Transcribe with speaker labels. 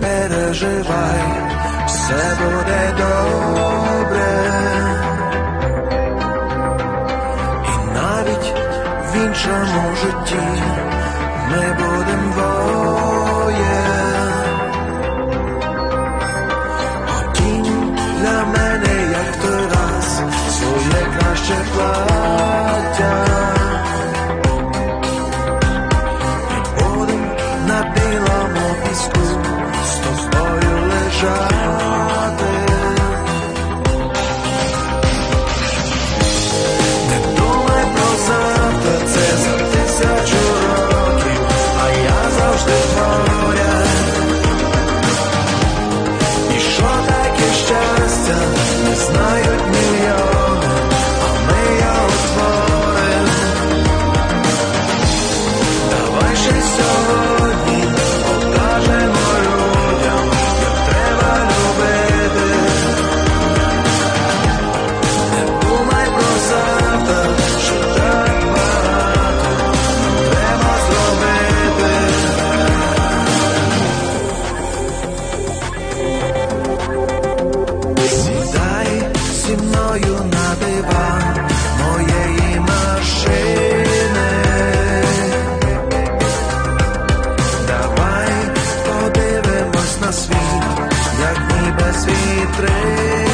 Speaker 1: переживай, все буде добре. І навіть в іншому житті ми будем двоє. Хотім для мене, як той раз, своє краще план. try. Jackie Bassi 3